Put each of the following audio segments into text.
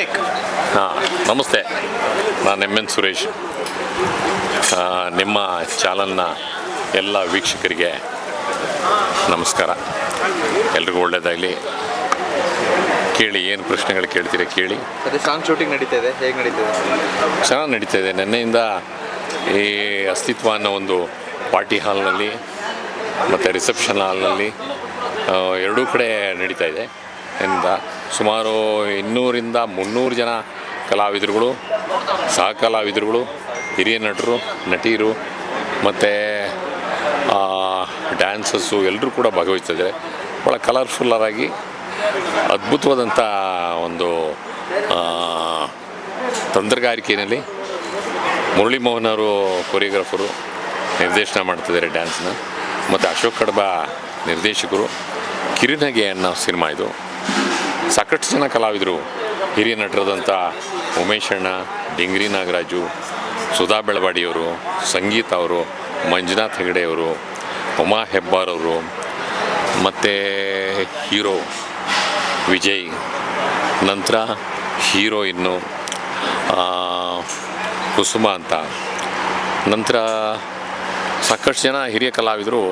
Take ಹಾಂ ನಮಸ್ತೆ. ನಾನು ಎಂ ಎನ್ ಸುರೇಶ್. ನಿಮ್ಮ ಚಾನಲ್ನ ಎಲ್ಲ ವೀಕ್ಷಕರಿಗೆ ನಮಸ್ಕಾರ. ಎಲ್ರಿಗೂ ಒಳ್ಳೆಯದಾಗಲಿ ಕೇಳಿ ಏನು ಪ್ರಶ್ನೆಗಳು ಕೇಳ್ತೀರಿ ಕೇಳಿ. ಅದೇ ಸಾಂಗ್ ಶೂಟಿಂಗ್ ನಡೀತಾ ಇದೆ. ಹೇಗೆ ನಡೀತಾ ಇದೆ? ಚೆನ್ನಾಗಿ ನಡೀತಾ ಇದೆ. ನಿನ್ನೆಯಿಂದ ಈ ಅಸ್ತಿತ್ವ ಅನ್ನೋ ಒಂದು ಪಾರ್ಟಿ ಹಾಲ್ನಲ್ಲಿ ಮತ್ತು ರಿಸೆಪ್ಷನ್ ಹಾಲ್ನಲ್ಲಿ ಎರಡೂ ಕಡೆ ನಡೀತಾ ಇದೆ. ಇಂದ ಸುಮಾರು ಇನ್ನೂರಿಂದ ಮುನ್ನೂರು ಜನ ಕಲಾವಿದರುಗಳು ಸಹ ಕಲಾವಿದರುಗಳು ಹಿರಿಯ ನಟರು, ನಟಿಯರು, ಮತ್ತು ಡ್ಯಾನ್ಸಸ್ಸು ಎಲ್ಲರೂ ಕೂಡ ಭಾಗವಹಿಸ್ತಿದ್ದಾರೆ. ಭಾಳ ಕಲರ್ಫುಲ್ಲರಾಗಿ ಅದ್ಭುತವಾದಂಥ ಒಂದು ತಂತ್ರಗಾರಿಕೆಯಲ್ಲಿ ಮುರಳಿ ಮೋಹನ್ ಅವರು ಕೊರಿಯೋಗ್ರಾಫರು ನಿರ್ದೇಶನ ಮಾಡ್ತಿದ್ದಾರೆ ಡ್ಯಾನ್ಸ್ನ ಮತ್ತು ಅಶೋಕ್ ಕಡಬ ನಿರ್ದೇಶಕರು ಕಿರಿನಗೆ ಅನ್ನೋ ಸಿನಿಮಾ ಇದು. ಸಾಕಷ್ಟು ಜನ ಕಲಾವಿದರು, ಹಿರಿಯ ನಟರಾದಂಥ ಉಮೇಶ್ ಅಣ್ಣ, ಡಿಂಗ್ರಿ ನಾಗರಾಜು, ಸುಧಾ ಬೆಳವಾಡಿಯವರು, ಸಂಗೀತ ಅವರು, ಮಂಜುನಾಥ್ ಹೆಗಡೆಯವರು ಉಮಾ ಹೆಬ್ಬಾರ್ ಅವರು, ಮತ್ತು ಹೀರೋ ವಿಜಯ್, ನಂತರ ಹೀರೋಯಿನ್ನು ಕುಸುಮ ಅಂತ. ನಂತರ ಸಾಕಷ್ಟು ಜನ ಹಿರಿಯ ಕಲಾವಿದರು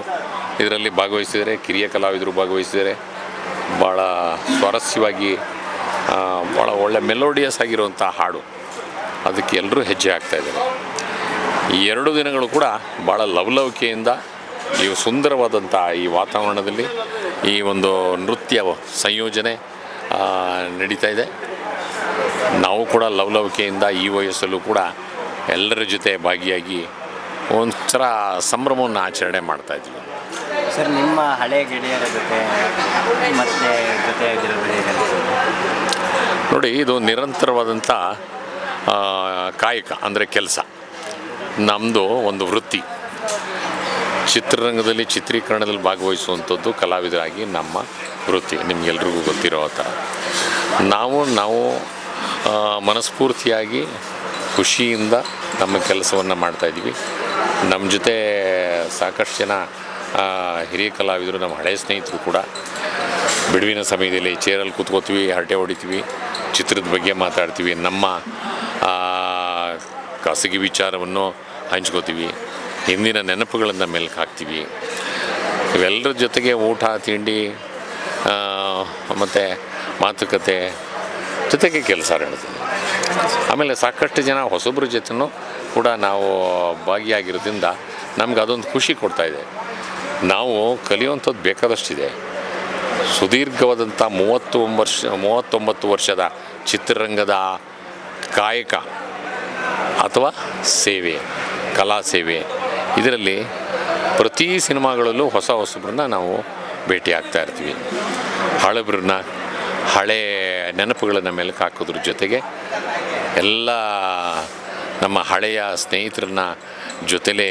ಇದರಲ್ಲಿ ಭಾಗವಹಿಸಿದ್ದಾರೆ, ಕಿರಿಯ ಕಲಾವಿದರು ಭಾಗವಹಿಸಿದ್ದಾರೆ. ಭಾಳ ಸ್ವಾರಸ್ಯವಾಗಿ ಭಾಳ ಒಳ್ಳೆ ಮೆಲೋಡಿಯಸ್ ಆಗಿರುವಂಥ ಹಾಡು. ಅದಕ್ಕೆ ಎಲ್ಲರೂ ಹೆಜ್ಜೆ ಹಾಕ್ತಾಯಿದ್ದಾರೆ ಈ ಎರಡು ದಿನಗಳು ಕೂಡ ಭಾಳ ಲವಲವಿಕೆಯಿಂದ, ಈ ಸುಂದರವಾದಂಥ ಈ ವಾತಾವರಣದಲ್ಲಿ ಈ ಒಂದು ನೃತ್ಯ ಸಂಯೋಜನೆ ನಡೀತಾ ಇದೆ. ನಾವು ಕೂಡ ಲವಲವಿಕೆಯಿಂದ ಈ ವಯಸ್ಸಲ್ಲೂ ಕೂಡ ಎಲ್ಲರ ಜೊತೆ ಭಾಗಿಯಾಗಿ ಒಂಥರ ಸಂಭ್ರಮವನ್ನು ಆಚರಣೆ ಮಾಡ್ತಾ ಇದ್ವಿ ಸರ್, ನಿಮ್ಮ ಹಳೆ ಗೆಳೆಯರ ಜೊತೆ ಮತ್ತೆ ಜೊತೆ ಆಗಿರೋದು ಹೇಗೆ ನೋಡಿ, ಇದು ನಿರಂತರವಾದಂಥ ಕಾಯಕ, ಅಂದರೆ ಕೆಲಸ. ನಮ್ಮದು ಒಂದು ವೃತ್ತಿ. ಚಿತ್ರರಂಗದಲ್ಲಿ ಚಿತ್ರೀಕರಣದಲ್ಲಿ ಭಾಗವಹಿಸುವಂಥದ್ದು ಕಲಾವಿದರಾಗಿ ನಮ್ಮ ವೃತ್ತಿ. ನಿಮಗೆಲ್ರಿಗೂ ಗೊತ್ತಿರೋ ಥರ. ನಾವು ನಾವು ಮನಸ್ಫೂರ್ತಿಯಾಗಿ ಖುಷಿಯಿಂದ ನಮ್ಮ ಕೆಲಸವನ್ನು ಮಾಡ್ತಾಯಿದ್ವಿ ನಮ್ಮ ಜೊತೆ ಸಾಕಷ್ಟು ಜನ ಹಿರಿಯ ಕಲಾವಿದರು ನಮ್ಮ ಹಳೆಯ ಸ್ನೇಹಿತರು ಕೂಡ. ಬಿಡುವಿನ ಸಮಯದಲ್ಲಿ ಚೇರಲ್ಲಿ ಕೂತ್ಕೋತೀವಿ, ಹರಟೆ ಹೊಡಿತೀವಿ, ಚಿತ್ರದ ಬಗ್ಗೆ ಮಾತಾಡ್ತೀವಿ, ನಮ್ಮ ಖಾಸಗಿ ವಿಚಾರವನ್ನು ಹಂಚ್ಕೋತೀವಿ, ಹಿಂದಿನ ನೆನಪುಗಳನ್ನು ಮೆಲ್ಕು ಹಾಕ್ತೀವಿ. ಇವೆಲ್ಲರ ಜೊತೆಗೆ ಊಟ, ತಿಂಡಿ ಮತ್ತು ಮಾತುಕತೆ ಜೊತೆಗೆ ಕೆಲಸ ನಡೆದಿದೆ ಆಮೇಲೆ ಸಾಕಷ್ಟು ಜನ ಹೊಸಬ್ರ ಜೊತೆನೂ ಕೂಡ ನಾವು ಭಾಗಿಯಾಗಿರೋದ್ರಿಂದ ನಮ್ಗೆ ಅದೊಂದು ಖುಷಿ ಕೊಡ್ತಾಯಿದೆ ನಾವು ಕಲಿಯುವಂಥದ್ದು ಬೇಕಾದಷ್ಟಿದೆ. ಸುದೀರ್ಘವಾದಂಥ ಮೂವತ್ತು ವರ್ಷ, ಮೂವತ್ತೊಂಬತ್ತು ವರ್ಷದ ಚಿತ್ರರಂಗದ ಕಾಯಕ ಅಥವಾ ಸೇವೆ, ಕಲಾ ಸೇವೆ. ಇದರಲ್ಲಿ ಪ್ರತಿ ಸಿನಿಮಾಗಳಲ್ಲೂ ಹೊಸ ಹೊಸಬ್ರನ್ನ ನಾವು ಭೇಟಿ ಆಗ್ತಾ ಇರ್ತೀವಿ. ಹಳಬ್ರನ್ನ, ಹಳೆ ನೆನಪುಗಳನ್ನು ಮೆಲುಕು ಹಾಕೋದ್ರ ಜೊತೆಗೆ ಎಲ್ಲ ನಮ್ಮ ಹಳೆಯ ಸ್ನೇಹಿತರನ್ನ ಜೊತೆಲೇ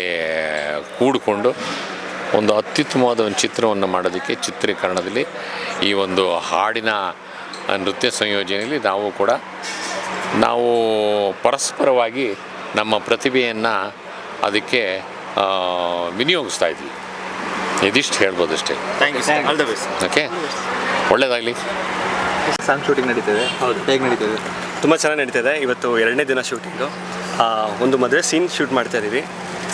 ಕೂಡಿಕೊಂಡು ಒಂದು ಅತ್ಯುತ್ತಮವಾದ ಒಂದು ಚಿತ್ರವನ್ನು ಮಾಡೋದಕ್ಕೆ ಚಿತ್ರೀಕರಣದಲ್ಲಿ ಈ ಒಂದು ಹಾಡಿನ ನೃತ್ಯ ಸಂಯೋಜನೆಯಲ್ಲಿ ನಾವು ಕೂಡ ನಾವು ಪರಸ್ಪರವಾಗಿ ನಮ್ಮ ಪ್ರತಿಭೆಯನ್ನು ಅದಕ್ಕೆ ವಿನಿಯೋಗಿಸ್ತಾ ಇದ್ವಿ. ಇದಿಷ್ಟು ಹೇಳ್ಬೋದು ಅಷ್ಟೇ. Thank you sir all the best okay ಒಳ್ಳೆಯದಾಗಲಿ ಸಾಂಗ್ ಶೂಟಿಂಗ್ ನಡೀತದೆ. ಇದೆ ಹೌದು. ಹೇಗೆ ನಡೀತದೆ? ಇದೆ ತುಂಬ ಚೆನ್ನಾಗಿ ನಡೀತದೆ. ಇವತ್ತು ಎರಡನೇ ದಿನ ಶೂಟಿಂಗು ಒಂದು ಮದುವೆ ಸೀನ್ ಶೂಟ್ ಮಾಡ್ತಾ ಇದ್ದೀವಿ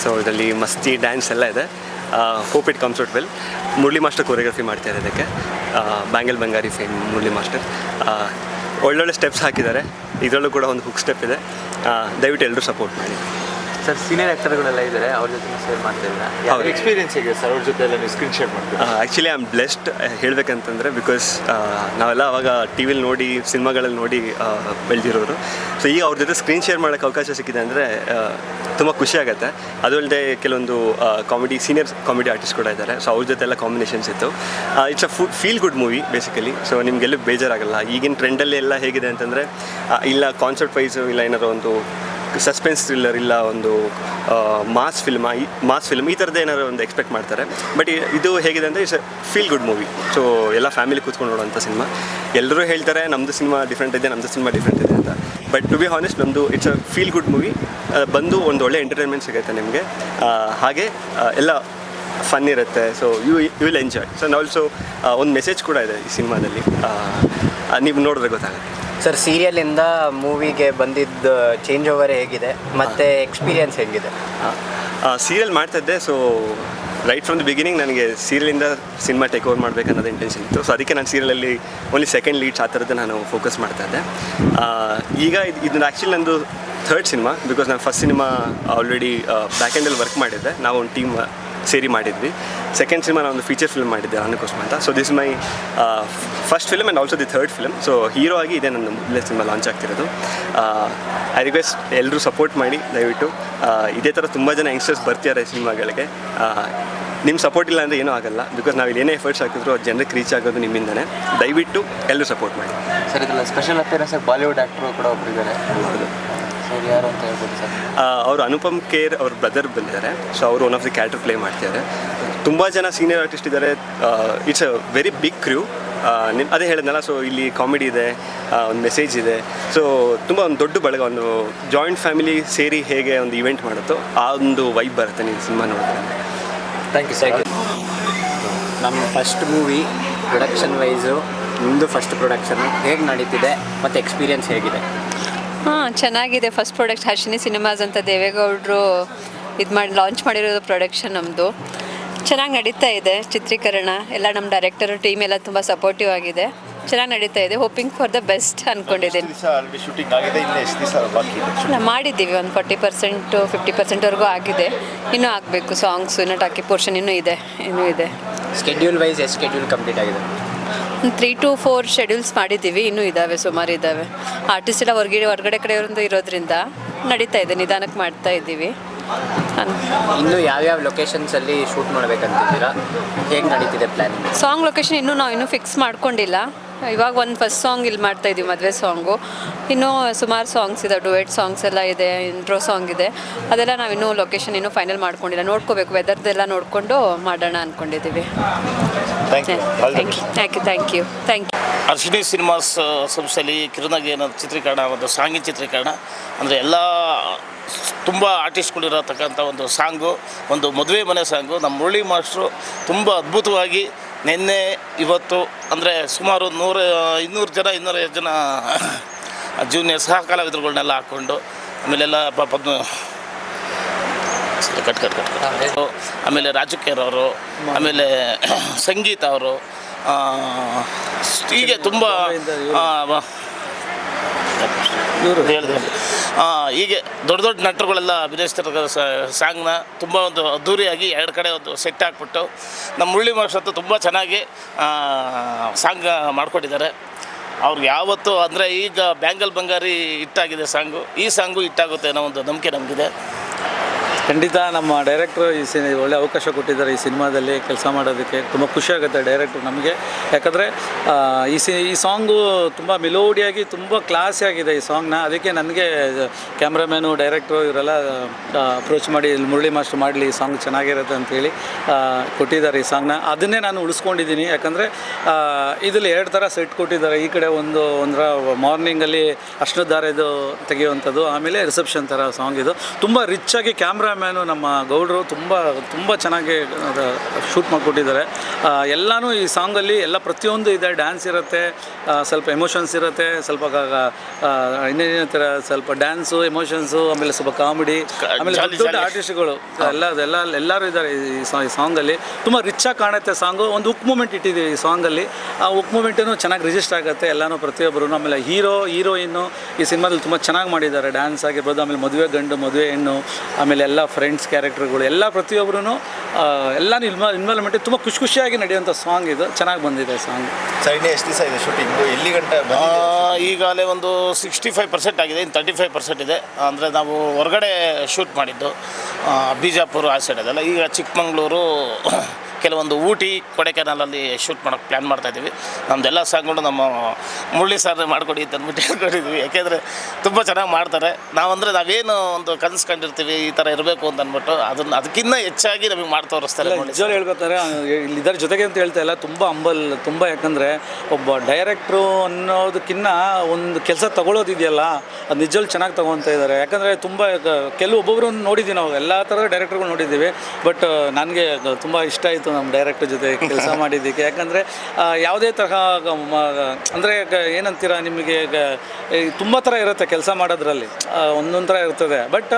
ಸೊ ಇದರಲ್ಲಿ ಮಸ್ತಿ ಡ್ಯಾನ್ಸ್ ಎಲ್ಲ ಇದೆ. Hope it comes out well Murali master choreography ಮಾಡ್ತಾರೆ ಇದಕ್ಕೆ bangle Bangari fame Murali master. ಒಳ್ಳೊಳ್ಳೆ ಸ್ಟೆಪ್ಸ್ ಹಾಕಿದ್ದಾರೆ. ಇದರಲ್ಲೂ ಕೂಡ ಒಂದು ಹುಕ್ ಸ್ಟೆಪ್ ಇದೆ. ದಯವಿಟ್ಟು ಎಲ್ಲರೂ ಸಪೋರ್ಟ್ ಮಾಡಿ. ಸರ್ ಸೀನಿಯರ್ ಆ್ಯಕ್ಟರ್ಗಳೆಲ್ಲ ಇದ್ದಾರೆ ಅವ್ರ ಜೊತೆ ಶೇರ್ ಮಾಡ್ತಾ ಇದ್ದೀರಾ? ಹೌದು. ಎಕ್ಸ್ಪೀರಿಯನ್ಸ್ ಹೇಗೆ ಸರ್ ಅವ್ರ ಜೊತೆ ಎಲ್ಲ ನೀವು ಸ್ಕ್ರೀನ್ ಶೇರ್ ಮಾಡ್ತೀರಾ ಆ್ಯಕ್ಚುಲಿ ಐ ಆಮ್ ಬ್ಲೆಸ್ಡ್ ಹೇಳಬೇಕಂತಂದರೆ ಬಿಕಾಸ್ ನಾವೆಲ್ಲ ಅವಾಗ ಟಿ ವಿಲಿ ನೋಡಿ ಸಿನಿಮಾಗಳಲ್ಲಿ ನೋಡಿ ಬೆಳೆದಿರೋರು. ಸೊ ಈಗ ಅವ್ರ ಜೊತೆ ಸ್ಕ್ರೀನ್ ಶೇರ್ ಮಾಡೋಕ್ಕೆ ಅವಕಾಶ ಸಿಕ್ಕಿದೆ ಅಂದರೆ ತುಂಬ ಖುಷಿ ಆಗುತ್ತೆ. ಅದು ಅಲ್ಲದೆ ಕೆಲವೊಂದು ಕಾಮಿಡಿ ಸೀನಿಯರ್ ಕಾಮಿಡಿ ಆರ್ಟಿಸ್ಟ್ ಕೂಡ ಇದ್ದಾರೆ. ಸೊ ಅವ್ರ ಜೊತೆ ಎಲ್ಲ ಕಾಂಬಿನೇಷನ್ಸ್ ಇತ್ತು. ಇಟ್ಸ್ ಅ ಫು feel good movie basically so ನಿಮಗೆಲ್ಲೂ ಬೇಜಾರಾಗಲ್ಲ. ಈಗಿನ ಟ್ರೆಂಡಲ್ಲಿ ಎಲ್ಲ ಹೇಗಿದೆ ಅಂತಂದರೆ ಇಲ್ಲ ಕಾನ್ಸರ್ಟ್ ವೈಸು ಇಲ್ಲ ಏನಾದ್ರು ಒಂದು ಸಸ್ಪೆನ್ಸ್ ಥ್ರಿಲ್ಲರ್ ಇಲ್ಲ ಒಂದು ಮಾಸ್ ಫಿಲ್ಮ್ ಮಾಸ್ ಫಿಲ್ಮ್ ಈ ಥರದ್ದು ಏನಾದ್ರು ಒಂದು ಎಕ್ಸ್ಪೆಕ್ಟ್ ಮಾಡ್ತಾರೆ. ಬಟ್ ಇದು ಹೇಗಿದೆ ಅಂದರೆ it's feel good movie so ಎಲ್ಲ ಫ್ಯಾಮಿಲಿ ಕೂತ್ಕೊಂಡು ನೋಡೋಂಥ ಸಿನಿಮಾ ಎಲ್ಲರೂ ಹೇಳ್ತಾರೆ ನಮ್ಮದು ಸಿನಿಮಾ ಡಿಫ್ರೆಂಟ್ ಇದೆ ನಮ್ಮದು ಸಿನಿಮಾ ಡಿಫ್ರೆಂಟ್ ಇದೆ ಅಂತ. ಬಟ್ ಟು ಬಿ ಹಾನೆಸ್ಟ್ ನಮ್ಮದು it's a feel good movie ಬಂದು ಒಂದು ಒಳ್ಳೆ ಎಂಟರ್ಟೈನ್ಮೆಂಟ್ ಸಿಗುತ್ತೆ ನಿಮಗೆ. ಹಾಗೆ ಎಲ್ಲ ಫನ್ ಇರುತ್ತೆ. So you you will enjoy so also ಒಂದು ಮೆಸೇಜ್ ಕೂಡ ಇದೆ ಈ ಸಿನಿಮಾದಲ್ಲಿ ನೀವು ನೋಡಿದ್ರೆ ಗೊತ್ತಾಗುತ್ತೆ. ಸರ್ ಸೀರಿಯಲಿಂದ ಮೂವಿಗೆ ಬಂದಿದ್ದ ಚೇಂಜ್ ಓವರ್ ಹೇಗಿದೆ? ಮತ್ತು ಎಕ್ಸ್ಪೀರಿಯನ್ಸ್ ಹೇಗಿದೆ? ಸೀರಿಯಲ್ ಮಾಡ್ತಾಯಿದ್ದೆ so right from the beginning ನನಗೆ ಸೀರಿಯಲಿಂದ ಸಿನಿಮಾ ಟೇಕ್ ಓವರ್ ಮಾಡಬೇಕು ಅನ್ನೋದು ಇಂಟೆನ್ಷನ್ ಇತ್ತು. ಸೊ ಅದಕ್ಕೆ ನಾನು ಸೀರಿಯಲಲ್ಲಿ ಓನ್ಲಿ ಸೆಕೆಂಡ್ ಲೀಡ್ಸ್ ಆ ಥರದ್ದು ನಾನು ಫೋಕಸ್ ಮಾಡ್ತಾ ಇದ್ದೆ. ಈಗ ಇದು ಇದನ್ನ ಆ್ಯಕ್ಚುಲಿ ನಂದು ಥರ್ಡ್ ಸಿನಿಮಾ ಬಿಕಾಸ್ ನಾನು ಫಸ್ಟ್ ಸಿನಿಮಾ ಆಲ್ರೆಡಿ ಬ್ಯಾಕ್ ಎಂಡಲ್ಲಿ ವರ್ಕ್ ಮಾಡಿದ್ದೆ. ನಾವು ಒಂದು ಟೀಮ್ ಸೇರಿ ಮಾಡಿದ್ವಿ. ಸೆಕೆಂಡ್ ಸಿನಿಮಾ ನಾನು ಒಂದು ಫೀಚರ್ ಫಿಲ್ಮ್ ಮಾಡಿದ್ದೆ ಅನ್ನಕೋಸ್ಮ ಅಂತ. So this my first film and also the third film so hero ಆಗಿ ಇದೇ ನನ್ನ ಮೊದಲನೇ ಸಿನಿಮಾ ಲಾಂಚ್ ಆಗ್ತಿರೋದು. ಐ ರಿಕ್ವೆಸ್ಟ್ ಎಲ್ಲರೂ ಸಪೋರ್ಟ್ ಮಾಡಿ ದಯವಿಟ್ಟು. ಆ, ಇದೇ ಥರ ತುಂಬ ಜನ ಯಂಗ್ಸ್ಟರ್ಸ್ ಬರ್ತಿದ್ದಾರೆ ಸಿನಿಮಾಗಳಿಗೆ ನಿಮ್ಮ ಸಪೋರ್ಟ್ ಇಲ್ಲ ಅಂದರೆ ಏನೂ ಆಗಲ್ಲ. ಬಿಕಾಸ್ ನಾವು ಏನೇ ಎಫರ್ಟ್ಸ್ ಹಾಕಿದ್ರು ಅದು ಜನಕ್ಕೆ ರೀಚ್ ಆಗೋದು ನಿಮ್ಮಿಂದನೇ. ದಯವಿಟ್ಟು ಎಲ್ಲರೂ ಸಪೋರ್ಟ್ ಮಾಡಿ. ಸರ್ ಇದೆಲ್ಲ ಸ್ಪೆಷಲ್ ಅಪಿಯರೆನ್ಸ್ ಬಾಲಿವುಡ್ ಆ್ಯಕ್ಟ್ರು ಕೂಡ ಒಬ್ರು ಇದ್ದಾರೆ ಸರ್ ಯಾರು ಅಂತ ಹೇಳ್ಬೋದು ಸರ್. ಅವರು ಅನುಪಮ್ ಕೇರ್ ಅವ್ರ ಬ್ರದರ್ ಬಂದಿದ್ದಾರೆ. ಸೊ ಅವರು one of the character play ಮಾಡ್ತಿದ್ದಾರೆ. ತುಂಬ ಜನ ಸೀನಿಯರ್ ಆರ್ಟಿಸ್ಟ್ ಇದ್ದಾರೆ. It's a very big crew ನಿಮ್ ಅದೇ ಹೇಳಿದ್ನಲ್ಲ ಸೊ ಇಲ್ಲಿ ಕಾಮಿಡಿ ಇದೆ ಒಂದು ಮೆಸೇಜ್ ಇದೆ. ಸೊ ತುಂಬ ಒಂದು ದೊಡ್ಡ ಬಳಗ ಒಂದು ಜಾಯಿಂಟ್ ಫ್ಯಾಮಿಲಿ ಸೇರಿ ಹೇಗೆ ಒಂದು ಇವೆಂಟ್ ಮಾಡುತ್ತೋ ಆ ಒಂದು ವೈಬ್ ಬರುತ್ತೆ ನೀವು ಸಿನಿಮಾ ನೋಡಿದ್ರೆ. ಥ್ಯಾಂಕ್ ಯು ಸರ್ ನಮ್ಮ ಫಸ್ಟ್ ಮೂವಿ ಪ್ರೊಡಕ್ಷನ್ ವೈಸು ನಿಮ್ಮದು ಫಸ್ಟ್ ಪ್ರೊಡಕ್ಷನ್ ಹೇಗೆ ನಡೀತಿದೆ ಮತ್ತು ಎಕ್ಸ್ಪೀರಿಯನ್ಸ್ ಹೇಗಿದೆ? ಹಾಂ ಚೆನ್ನಾಗಿದೆ. ಫಸ್ಟ್ ಪ್ರಾಡಕ್ಟ್ ಹರ್ಷಿನಿ ಸಿನಿಮಾಸ್ ಅಂತ ದೇವೇಗೌಡರು ಇದು ಮಾಡಿ ಲಾಂಚ್ ಮಾಡಿರೋದು ಪ್ರೊಡಕ್ಷನ್ ನಮ್ಮದು ಚೆನ್ನಾಗಿ ನಡೀತಾ ಇದೆ ಚಿತ್ರೀಕರಣ. ಎಲ್ಲ ನಮ್ಮ ಡೈರೆಕ್ಟರು ಟೀಮ್ ಎಲ್ಲ ತುಂಬ ಸಪೋರ್ಟಿವ್ ಆಗಿದೆ. ಚೆನ್ನಾಗಿ ನಡೀತಾ ಇದೆ. ಹೋಪಿಂಗ್ ಫಾರ್ ದ ಬೆಸ್ಟ್ ಅಂದ್ಕೊಂಡಿದ್ದೀನಿ ದಿವಸ ಆಲ್ರೆಡಿ ಶೂಟಿಂಗ್ ಆಗಿದೆ. ಇನ್ನು ಎಷ್ಟು ದಿವಸ ಬಾಕಿ ಇದೆ ನಾವು ಮಾಡಿದ್ದೀವಿ. ಒಂದು ಫಾರ್ಟಿ ಪರ್ಸೆಂಟು ಫಿಫ್ಟಿ ಪರ್ಸೆಂಟ್ವರೆಗೂ ಆಗಿದೆ. ಇನ್ನೂ ಆಗಬೇಕು. ಸಾಂಗ್ಸು ಇನ್ನೂ ಟಾಕಿ ಪೋರ್ಷನ್ ಇನ್ನೂ ಇದೆ. ಇನ್ನೂ ಇದೆ. ಸ್ಕೆಡ್ಯೂಲ್ ವೈಸ್ ಎಷ್ಟು ಸ್ಕೆಡ್ಯೂಲ್ ಕಂಪ್ಲೀಟ್ ಆಗಿದೆ? ತ್ರೀ ಟು ಫೋರ್ ಶೆಡ್ಯೂಲ್ಸ್ ಮಾಡಿದ್ದೀವಿ ಇನ್ನೂ ಇದ್ದಾವೆ ಸುಮಾರು ಇದ್ದಾವೆ ಆರ್ಟಿಸ್ಟ್ ಎಲ್ಲ ಹೊರಗಡೆ ಹೊರಗಡೆ ಕಡೆಯವರಿಂದ ಇರೋದ್ರಿಂದ ನಡೀತಾ ಇದೆ ನಿಧಾನಕ್ಕೆ ಮಾಡ್ತಾ ಇದ್ದೀವಿ. ಇನ್ನು ಯಾವ್ಯಾವ ಲೊಕೇಶನ್ಸಲ್ಲಿ ಶೂಟ್ ಮಾಡ್ಬೇಕಂತಿದ್ದೀರಾ? ಹೇಗೆ ನಡೀತಿದೆ ಪ್ಲ್ಯಾನ್ ಸಾಂಗ್ ಲೊಕೇಶನ್ ಇನ್ನೂ ನಾವು ಇನ್ನೂ ಫಿಕ್ಸ್ ಮಾಡ್ಕೊಂಡಿಲ್ಲ. ಇವಾಗ ಒಂದು ಫಸ್ಟ್ ಸಾಂಗ್ ಇಲ್ಲಿ ಮಾಡ್ತಾ ಇದೀವಿ ಮದುವೆ ಸಾಂಗು ಇನ್ನೂ ಸುಮಾರು ಸಾಂಗ್ಸ್ ಇದೆ ಡುವೆಟ್ ಸಾಂಗ್ಸ್ ಎಲ್ಲ ಇದೆ ಇಂಟ್ರೋ ಸಾಂಗ್ ಇದೆ. ಅದೆಲ್ಲ ನಾವು ಇನ್ನೂ ಲೊಕೇಶನ್ ಇನ್ನೂ ಫೈನಲ್ ಮಾಡ್ಕೊಂಡಿಲ್ಲ. ನೋಡ್ಕೋಬೇಕು ವೆದರ್ದೆಲ್ಲ ನೋಡಿಕೊಂಡು ಮಾಡೋಣ ಅಂದ್ಕೊಂಡಿದ್ದೀವಿ thank you thank you thank you Arshini Cinemas ಸಂಸ್ಥೆಯಲ್ಲಿ ಕಿರಣಗೆ ಅನ್ನೋ ಚಿತ್ರೀಕರಣ ಒಂದು ಸಾಂಗಿನ ಚಿತ್ರೀಕರಣ. ಅಂದರೆ ಎಲ್ಲ ತುಂಬ ಆರ್ಟಿಸ್ಟ್ಗಳಿರತಕ್ಕಂಥ ಒಂದು ಸಾಂಗು ಒಂದು ಮದುವೆ ಮನೆ ಸಾಂಗು. ನಮ್ಮ ಮುರಳಿ ಮಾಸ್ಟ್ರು ತುಂಬ ಅದ್ಭುತವಾಗಿ ನಿನ್ನೆ ಇವತ್ತು ಅಂದರೆ ಸುಮಾರು ನೂರ ಇನ್ನೂರು ಜನ ಇನ್ನೂರೈವತ್ತು ಜನ ಜೂನಿಯರ್ ಸಹ ಕಲಾವಿದರುಗಳನ್ನೆಲ್ಲ ಹಾಕ್ಕೊಂಡು ಆಮೇಲೆಲ್ಲ ಪದ್ಮ ಕಟ್ ಕಟ್ ಕಟ್. ಆಮೇಲೆ ರಾಜಕೀಯರ್ ಅವರು ಆಮೇಲೆ ಸಂಗೀತ ಅವರು ಹೀಗೆ ತುಂಬ ಆ, ಹೀಗೆ ದೊಡ್ಡ ದೊಡ್ಡ ನಟರುಗಳೆಲ್ಲ ಅಭಿನಯಿಸ್ತಿರೋ ಸಾಂಗ್ನ ತುಂಬ ಒಂದು ಅದ್ಧೂರಿಯಾಗಿ ಎರಡು ಕಡೆ ಒಂದು ಸೆಟ್ ಹಾಕ್ಬಿಟ್ಟು ನಮ್ಮ ಮುರಳಿ ಮಾಸ್ಟರ್ ತುಂಬ ಚೆನ್ನಾಗಿ ಸಾಂಗ್ ಮಾಡ್ಕೊಟ್ಟಿದ್ದಾರೆ. ಅವ್ರಿಗೆ ಯಾವತ್ತು ಅಂದರೆ ಈಗ ಬ್ಯಾಂಗಲ್ ಬಂಗಾರಿ ಹಿಟ್ಟಾಗಿದೆ ಸಾಂಗು ಈ ಸಾಂಗು ಹಿಟ್ಟಾಗುತ್ತೆ ಅನ್ನೋ ಒಂದು ನಂಬಿಕೆ ನಮಗಿದೆ. ಖಂಡಿತ ನಮ್ಮ ಡೈರೆಕ್ಟ್ರು ಈ ಸಿನಿ, ಒಳ್ಳೆ ಅವಕಾಶ ಕೊಟ್ಟಿದ್ದಾರೆ ಈ ಸಿನಿಮಾದಲ್ಲಿ, ಕೆಲಸ ಮಾಡೋದಕ್ಕೆ. ತುಂಬ ಖುಷಿಯಾಗುತ್ತೆ ಡೈರೆಕ್ಟ್ರು ನಮಗೆ. ಯಾಕಂದರೆ ಈ ಸಿ, ಈ ಸಾಂಗು ತುಂಬ ಮೆಲೋಡಿಯಾಗಿ, ತುಂಬ ಕ್ಲಾಸಿಯಾಗಿದೆ ಈ ಸಾಂಗ್ನ. ಅದಕ್ಕೆ ನನಗೆ ಕ್ಯಾಮ್ರಾಮ್ಯಾನು, ಡೈರೆಕ್ಟ್ರು ಇವರೆಲ್ಲ ಅಪ್ರೋಚ್ ಮಾಡಿ, ಇಲ್ಲಿ ಮುರಳಿ ಮಾಸ್ಟರ್ ಮಾಡಲಿ, ಈ ಸಾಂಗ್ ಚೆನ್ನಾಗಿರುತ್ತೆ ಅಂತೇಳಿ ಕೊಟ್ಟಿದ್ದಾರೆ ಈ ಸಾಂಗ್ನ. ಅದನ್ನೇ ನಾನು ಉಳಿಸ್ಕೊಂಡಿದ್ದೀನಿ. ಯಾಕಂದರೆ ಇದರಲ್ಲಿ ಎರಡು ಥರ ಸೆಟ್ ಕೊಟ್ಟಿದ್ದಾರೆ. ಈ ಕಡೆ ಒಂದು, ಒಂದರ ಮಾರ್ನಿಂಗಲ್ಲಿ ಅಷ್ಟದಾರದು ತೆಗೆಯುವಂಥದ್ದು, ಆಮೇಲೆ ರಿಸೆಪ್ಷನ್ ಥರ ಸಾಂಗ್ ಇದು ತುಂಬ ರಿಚ್ಚಾಗಿ ಕ್ಯಾಮ್ರಾಮ್ಯಾನು ನಮ್ಮ ಗೌಡರು ತುಂಬ ತುಂಬ ಚೆನ್ನಾಗಿ ಶೂಟ್ ಮಾಡಿಕೊಟ್ಟಿದ್ದಾರೆ. ಎಲ್ಲನೂ ಈ ಸಾಂಗಲ್ಲಿ ಎಲ್ಲ ಪ್ರತಿಯೊಂದು ಇದೆ. ಡ್ಯಾನ್ಸ್ ಇರುತ್ತೆ ಸ್ವಲ್ಪ ಎಮೋಷನ್ಸ್ ಇರುತ್ತೆ ಸ್ವಲ್ಪ ಇನ್ನೇನೇನು ಥರ ಸ್ವಲ್ಪ ಡ್ಯಾನ್ಸು ಎಮೋಷನ್ಸು ಆಮೇಲೆ ಸ್ವಲ್ಪ ಕಾಮಿಡಿ ಆಮೇಲೆ ದೊಡ್ಡ ದೊಡ್ಡ. ಆರ್ಟಿಸ್ಟ್ಗಳು. ಎಲ್ಲ ಎಲ್ಲ ಎಲ್ಲರೂ ಇದ್ದಾರೆ ಈ ಸಾಂಗಲ್ಲಿ. ತುಂಬ ರಿಚಾಗಿ ಕಾಣುತ್ತೆ ಸಾಂಗು. ಒಂದು ಉಕ್ ಮೂಮೆಂಟ್ ಇಟ್ಟಿದ್ದೀವಿ ಈ ಸಾಂಗಲ್ಲಿ. ಆ ಉಕ್ ಮೂಮೆಂಟೂ ಚೆನ್ನಾಗಿ ರಿಜಿಸ್ಟರ್ ಆಗುತ್ತೆ ಎಲ್ಲನೂ ಪ್ರತಿಯೊಬ್ಬರು ಆಮೇಲೆ ಹೀರೋ ಹೀರೋಯಿನ್ನು ಈ ಸಿನಿಮಾದಲ್ಲಿ ತುಂಬ ಚೆನ್ನಾಗಿ ಮಾಡಿದ್ದಾರೆ. ಡ್ಯಾನ್ಸ್ ಆಗಿರ್ಬೋದು ಆಮೇಲೆ ಮದುವೆ ಗಂಡು ಮದುವೆ ಹೆಣ್ಣು ಆಮೇಲೆ ಎಲ್ಲ ಫ್ರೆಂಡ್ಸ್ ಕ್ಯಾರೆಕ್ಟರ್ಗಳು ಎಲ್ಲ ಪ್ರತಿಯೊಬ್ಬರೂ ಎಲ್ಲನೂ ಇನ್ವಾ ಇನ್ವಾಲ್ವ್ಮೆಂಟ್ ತುಂಬ ಖುಷಿ ಖುಷಿಯಾಗಿ ನಡೆಯುವಂಥ ಸಾಂಗ್ ಇದು. ಚೆನ್ನಾಗಿ ಬಂದಿದೆ ಸಾಂಗ್ ಸೈಡ್ ಎಷ್ಟು ದಿವಸ ಇದೆ ಶೂಟಿಂಗು ಎಲ್ಲಿ ಗಂಟೆ ಈಗಾಗಲೇ ಒಂದು ಸಿಕ್ಸ್ಟಿ ಫೈವ್ ಪರ್ಸೆಂಟ್ ಆಗಿದೆ ಇನ್ನು ತರ್ಟಿ ಫೈವ್ ಪರ್ಸೆಂಟ್ ಇದೆ. ಅಂದರೆ ನಾವು ಹೊರಗಡೆ ಶೂಟ್ ಮಾಡಿದ್ದು ಬಿಜಾಪುರ ಆ ಸೈಡ್ ಅದೆಲ್ಲ. ಈಗ ಚಿಕ್ಕಮಂಗ್ಳೂರು ಕೆಲವೊಂದು ಊಟಿ ಕೊಡೆಕೆನಲಲ್ಲಿ ಶೂಟ್ ಮಾಡೋಕ್ಕೆ ಪ್ಲ್ಯಾನ್ ಮಾಡ್ತಾ ಇದ್ದೀವಿ. ನಮ್ಮದೆಲ್ಲ ಸಾಂಗ್ಗಳು ನಮ್ಮ ಮುರಳಿ ಸರ್ ಮಾಡಿಕೊಡಿ ಅಂತ ಅಂದ್ಬಿಟ್ಟು ಹೇಳ್ಕೊಂಡಿದ್ವಿ ಯಾಕೆಂದರೆ ತುಂಬ ಚೆನ್ನಾಗಿ ಮಾಡ್ತಾರೆ. ನಾವಂದರೆ ನಾವೇನು ಒಂದು ಕನಸು ಕಂಡಿರ್ತೀವಿ ಈ ಥರ ಇರಬೇಕು ಅಂತ ಅಂದ್ಬಿಟ್ಟು ಅದನ್ನು ಅದಕ್ಕಿಂತ ಹೆಚ್ಚಾಗಿ ನಮಗೆ ಮಾಡಿ ತೋರಿಸ್ತಾರೆ. ನಿಜವಾಗ್ಲೂ ಹೇಳ್ಬೇಕಾದ್ರೆ ಇಲ್ಲಿ ಇದರ ಜೊತೆಗೆ ಅಂತ ಹೇಳ್ತಾ ಇಲ್ಲ ತುಂಬ ಅಂಬಲ್ ತುಂಬ ಯಾಕಂದರೆ ಒಬ್ಬ ಡೈರೆಕ್ಟ್ರು ಅನ್ನೋದಕ್ಕಿಂತ ಒಂದು ಕೆಲಸ ತಗೊಳ್ಳೋದಿದೆಯಲ್ಲ ಅದು ನಿಜವಾಗ್ಲೂ ಚೆನ್ನಾಗಿ ತಗೊತಾ ಇದ್ದಾರೆ. ಯಾಕಂದರೆ ತುಂಬ ಕೆಲವು ಒಬ್ಬೊಬ್ಬರು ನೋಡಿದ್ದೀವಿ ನಾವು ಎಲ್ಲ ಥರದ ಡೈರೆಕ್ಟರ್ಗಳು ನೋಡಿದ್ದೀವಿ ಬಟ್ ನನಗೆ ತುಂಬ ಇಷ್ಟ ಆಯಿತು ನಮ್ಮ ಡೈರೆಕ್ಟರ್ ಜೊತೆ ಕೆಲಸ ಮಾಡಿದ್ದಕ್ಕೆ. ಯಾಕಂದರೆ ಯಾವುದೇ ತರಹ ಅಂದರೆ ಏನಂತೀರ ನಿಮಗೆ ತುಂಬ ಥರ ಇರುತ್ತೆ ಕೆಲಸ ಮಾಡೋದ್ರಲ್ಲಿ. ಒಂದೊಂದು ಥರ ಇರ್ತದೆ. ಬಟ್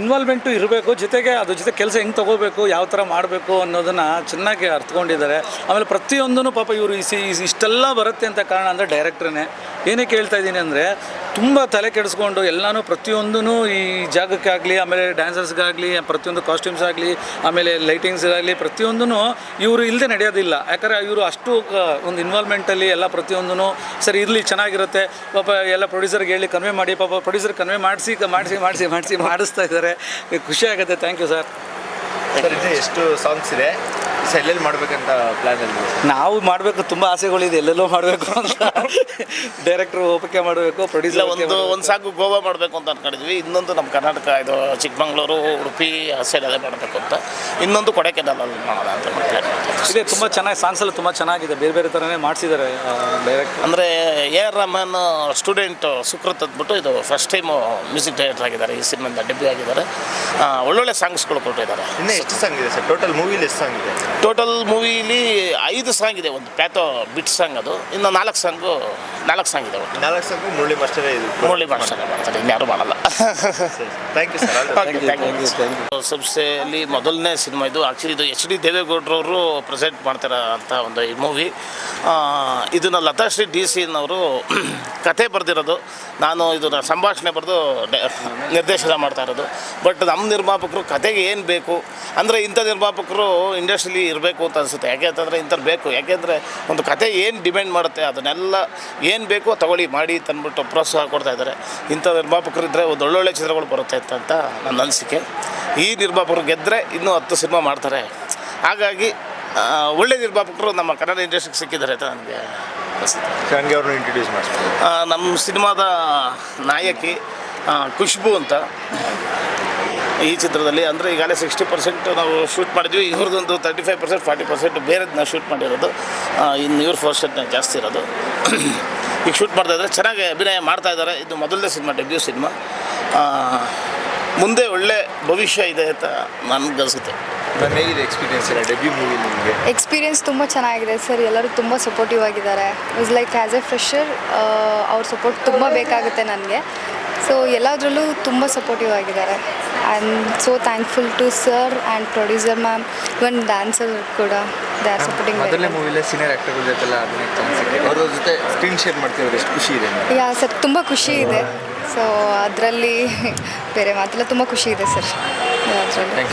ಇನ್ವಾಲ್ವ್ಮೆಂಟು ಇರಬೇಕು, ಜೊತೆಗೆ ಅದ್ರ ಜೊತೆ ಕೆಲಸ ಹೆಂಗೆ ತೊಗೋಬೇಕು, ಯಾವ ಥರ ಮಾಡಬೇಕು ಅನ್ನೋದನ್ನು ಚೆನ್ನಾಗಿ ಅರ್ಥಕೊಂಡಿದ್ದಾರೆ ಆಮೇಲೆ ಪ್ರತಿಯೊಂದೂ ಪಾಪ ಇವರು ಇಷ್ಟೆಲ್ಲ ಬರುತ್ತೆ ಅಂತ ಕಾರಣ ಅಂದರೆ ಡೈರೆಕ್ಟ್ರೇ ಏನಕ್ಕೆ ಹೇಳ್ತಾ ಇದ್ದೀನಿ ಅಂದರೆ, ತುಂಬ ತಲೆ ಕೆಡಿಸ್ಕೊಂಡು ಎಲ್ಲನೂ ಪ್ರತಿಯೊಂದೂ ಈ ಜಾಗಕ್ಕಾಗಲಿ, ಆಮೇಲೆ ಡ್ಯಾನ್ಸರ್ಸ್ಗಾಗಲಿ ಪ್ರತಿಯೊಂದು ಕಾಸ್ಟ್ಯೂಮ್ಸ್ ಆಗಲಿ, ಆಮೇಲೆ ಲೈಟಿಂಗ್ಸ್ಗಾಗಲಿ ಪ್ರತಿಯೊಂದೂ ಇವರು ಇಲ್ಲದೆ ನಡೆಯೋದಿಲ್ಲ. ಯಾಕಂದರೆ ಇವರು ಅಷ್ಟು ಒಂದು ಇನ್ವಾಲ್ವ್ಮೆಂಟಲ್ಲಿ ಎಲ್ಲ ಪ್ರತಿಯೊಂದೂ ಸರಿ ಇರಲಿ, ಚೆನ್ನಾಗಿರುತ್ತೆ. ಪಾಪ ಎಲ್ಲ ಪ್ರೊಡ್ಯೂಸರ್ಗೆ ಹೇಳಿ ಕನ್ವೆ ಮಾಡಿ, ಪಾಪ ಪ್ರೊಡ್ಯೂಸರ್ ಕನ್ವೆ ಮಾಡಿಸಿ ಮಾಡಿಸಿ ಮಾಡಿಸಿ ಮಾಡಿಸಿ, ಮಾಡಿಸ್ತಾ ಇದ್ದಾರೆ. ಖುಷಿ ಆಗುತ್ತೆ. ಥ್ಯಾಂಕ್ ಯು ಸರ್ ಸರ್ ಎಷ್ಟು ಸಾಂಗ್ಸ್ ಇದೆ? ಸರ್ ಎಲ್ಲೆಲ್ಲಿ ಮಾಡ್ಬೇಕಂತ ಪ್ಲಾನ್ ಅಲ್ಲಿ? ನಾವು ಮಾಡಬೇಕು ತುಂಬ ಆಸೆಗಳಿದೆ. ಎಲ್ಲೆಲ್ಲೋ ಮಾಡಬೇಕು ಅಂತ. ಡೈರೆಕ್ಟ್ರು ಒಪ್ಪಿಗೆ ಮಾಡಬೇಕು ಪ್ರೊಡ್ಯೂಸರ್ ಒಂದು ಒಂದು ಸಾಕು ಗೋವಾ ಮಾಡಬೇಕು ಅಂತ ಅನ್ಕೊಂಡಿದ್ವಿ. ಇನ್ನೊಂದು ನಮ್ಮ ಕರ್ನಾಟಕ ಇದು ಚಿಕ್ಕಮಂಗ್ಳೂರು ಉಡುಪಿ ಅದೇ ಮಾಡಬೇಕು ಅಂತ. ಇನ್ನೊಂದು ಕೊಡೆಕೆನಲಲ್ಲಿ ಮಾಡೋಣ ಅಂತ. ಇದೆ ತುಂಬ ಚೆನ್ನಾಗಿ ಸಾಂಗ್ಸ್ ಎಲ್ಲ ತುಂಬ ಚೆನ್ನಾಗಿದೆ. ಬೇರೆ ಬೇರೆ ಥರನೇ ಮಾಡಿಸಿದ್ದಾರೆ ಡೈರೆಕ್ಟ್ ಅಂದರೆ A R Rahman student Sukrut ಅಂದ್ಬಿಟ್ಟು ಇದು ಫಸ್ಟ್ ಟೈಮ್ ಮ್ಯೂಸಿಕ್ ಡೈರೆಕ್ಟರ್ ಆಗಿದ್ದಾರೆ. ಈ ಸಿನಿಮಾದ ಡೆಬ್ಯೂ ಆಗಿದ್ದಾರೆ. ಒಳ್ಳೊಳ್ಳೆ ಸಾಂಗ್ಸ್ಗಳು ಕೊಟ್ಟಿದ್ದಾರೆ. ಇನ್ನು ಎಷ್ಟು ಸಾಂಗ್ ಇದೆ ಸರ್? ಟೋಟಲ್ ಮೂವಿಲಿ ಎಷ್ಟು ಸಾಂಗ್ ಇದೆ? ಟೋಟಲ್ ಮೂವಿಲಿ ಐದು ಸಾಂಗ್ ಇದೆ ಒಂದು ಪ್ಯಾಥೋ ಬಿಟ್ ಸಾಂಗ್ ಅದು. ಇನ್ನು ನಾಲ್ಕು ಸಾಂಗು ನಾಲ್ಕು ಸಾಂಗ್ ಇದೆ ಒಟ್ಟು ನಾಲ್ಕು ಸಾಂಗು ಮುರಳಿ ಮಾಸ್ಟರೇ ಇದು. ಮುರಳಿ ಭಾಷೆ ಮಾಡ್ತಾರೆ ಇನ್ಯಾರು ಮಾಡಲ್ಲ. Thank you sir thank you. ಸಂಸ್ಥೆಯಲ್ಲಿ ಮೊದಲನೇ ಸಿನಿಮಾ ಇದು. ಆ್ಯಕ್ಚುಲಿ ಇದು ಎಚ್ ಡಿ ದೇವೇಗೌಡರವರು ಪ್ರೆಸೆಂಟ್ ಮಾಡ್ತಾರೆ ಅಂತ ಒಂದು ಈ ಮೂವಿ ಇದನ್ನು ಲತಾಶ್ರೀ ಡಿ ಸಿನವರು ಕತೆ ಬರೆದಿರೋದು. ನಾನು ಇದನ್ನು ಸಂಭಾಷಣೆ ಬರೆದು ನಿರ್ದೇಶನ ಮಾಡ್ತಾ ಇರೋದು. ಬಟ್ ನಮ್ಮ ನಿರ್ಮಾಪಕರು ಕತೆಗೆ ಏನು ಬೇಕು? ಅಂದರೆ ಇಂಥ ನಿರ್ಮಾಪಕರು ಇಂಡಸ್ಟ್ರಿಲಿ ಇರಬೇಕು ಅಂತ ಅನಿಸುತ್ತೆ. ಯಾಕೆ ಅಂತಂದರೆ ಇಂಥವ್ರು ಬೇಕು. ಯಾಕೆಂದರೆ ಒಂದು ಕತೆ ಏನು ಡಿಮ್ಯಾಂಡ್ ಮಾಡುತ್ತೆ ಅದನ್ನೆಲ್ಲ ಏನು ಬೇಕೋ ತಗೊಳ್ಳಿ ಮಾಡಿ ತಂದ್ಬಿಟ್ಟು ಪ್ರೋತ್ಸಾಹ ಕೊಡ್ತಾ ಇದ್ದಾರೆ. ಇಂಥ ನಿರ್ಮಾಪಕರು ಇದ್ದರೆ ಒಂದು ಒಳ್ಳೊಳ್ಳೆ ಚಿತ್ರಗಳು ಬರುತ್ತೆ ಅಂತ ನನ್ನ ಅನಿಸಿಕೆ. ಈ ನಿರ್ಮಾಪಕರು ಗೆದ್ದರೆ ಇನ್ನೂ ಹತ್ತು ಸಿನಿಮಾ ಮಾಡ್ತಾರೆ. ಹಾಗಾಗಿ ಒಳ್ಳೆ ನಿರ್ಮಾಪಕರು ನಮ್ಮ ಕನ್ನಡ ಇಂಡಸ್ಟ್ರಿಗೆ ಸಿಕ್ಕಿದ್ದಾರೆ ಅಂತ ನನಗೆ ಹಂಗೆ ನನಗೆ ಅವ್ರನ್ನ ಇಂಟ್ರೊಡ್ಯೂಸ್ ಮಾಡ್ತಾರೆ ನಮ್ಮ ಸಿನಿಮಾದ ನಾಯಕಿ ಖುಷ್ಬು ಅಂತ. ಈ ಚಿತ್ರದಲ್ಲಿ ಅಂದರೆ ಈಗಾಗಲೇ ಸಿಕ್ಸ್ಟಿ ಪರ್ಸೆಂಟ್ ನಾವು ಶೂಟ್ ಮಾಡಿದ್ವಿ. ಇವ್ರದ್ದೊಂದು thirty five percent forty percent ಬೇರೆದು ನಾವು ಶೂಟ್ ಮಾಡಿರೋದು. ಇನ್ನು ಇವ್ರ ಪರ್ಸೆಂಟ್ ಜಾಸ್ತಿ ಇರೋದು. ಈಗ ಶೂಟ್ ಮಾಡ್ತಾ ಇದ್ದಾರೆ ಚೆನ್ನಾಗಿ ಅಭಿನಯ ಮಾಡ್ತಾ ಇದ್ದಾರೆ ಇದು ಮೊದಲನೇ ಸಿನಿಮಾ ಡೆಬ್ಯೂ ಸಿನಿಮಾ. ಮುಂದೆ ಒಳ್ಳೆ ಭವಿಷ್ಯ ಇದೆ ಅಂತ ನನಗೆ ಅನಿಸುತ್ತೆ. ಹೇಗಿದೆ ಎಕ್ಸ್ಪೀರಿಯನ್ಸ್ ಇಲ್ಲ ಡೆಬ್ಯೂ ಮೂವಿ ನಿಮಗೆ? ಎಕ್ಸ್ಪೀರಿಯನ್ಸ್ ತುಂಬ ಚೆನ್ನಾಗಿದೆ ಸರ್. ಎಲ್ಲರೂ ತುಂಬ ಸಪೋರ್ಟಿವ್ ಆಗಿದ್ದಾರೆ. Is like as a fresher ಅವ್ರ ಸಪೋರ್ಟ್ ತುಂಬ ಬೇಕಾಗುತ್ತೆ ನನಗೆ. ಸೊ ಎಲ್ಲದರಲ್ಲೂ ತುಂಬ ಸಪೋರ್ಟಿವ್ ಆಗಿದ್ದಾರೆ. I am so thankful to sir and producer ma'am even dancer ಕೂಡ ದೇ ಆರ್ ಸಪೋರ್ಟಿಂಗ್ ಮೊದಲನೇ ಮೂವಿಲೇ ಸೀನಿಯರ್ ಆ್ಯಕ್ಟರ್ಗಳ ಜೊತೆಲ್ಲ ಅಭಿನಯ ಚಾನ್ಸ್ ಸಿಕ್ಕಿದೆ ಅವ್ರ ಜೊತೆ ಸ್ಕ್ರೀನ್ ಶೇರ್ ಮಾಡ್ತಿದ್ರೆ ಎಷ್ಟು ಖುಷಿ ಇದೆ ಯಾ ಸರ್ ತುಂಬ ಖುಷಿ ಇದೆ. ಸೊ ಅದರಲ್ಲಿ ಬೇರೆ ಮಾತೆಲ್ಲ ತುಂಬ ಖುಷಿ ಇದೆ ಸರ್ ಅದರಲ್ಲಿ.